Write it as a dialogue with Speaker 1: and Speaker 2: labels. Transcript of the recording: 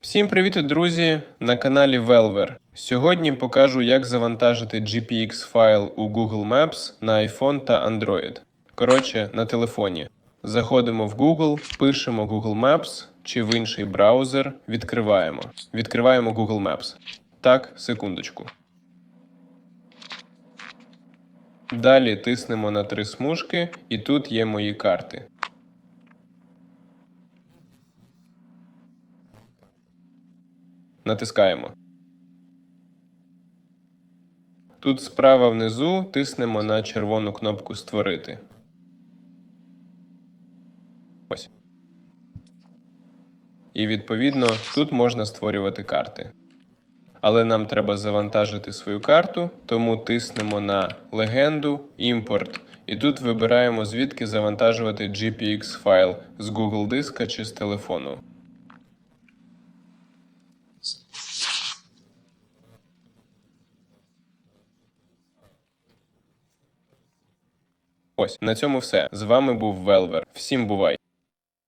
Speaker 1: Всім привіт, друзі! На каналі Velver. Сьогодні покажу, як завантажити GPX файл у Google Maps на iPhone та Android. Коротше, на телефоні. Заходимо в Google, пишемо Google Maps чи в інший браузер, відкриваємо. Відкриваємо Google Maps. Так, секундочку. Далі тиснемо на три смужки, і тут є мої карти. Натискаємо. Тут справа внизу тиснемо на червону кнопку Створити. Ось. І відповідно тут можна створювати карти. Але нам треба завантажити свою карту, тому тиснемо на легенду, імпорт. І тут вибираємо звідки завантажувати GPX файл з Google диска чи з телефону. Ось на цьому все. З вами був Велвер. Всім бувай!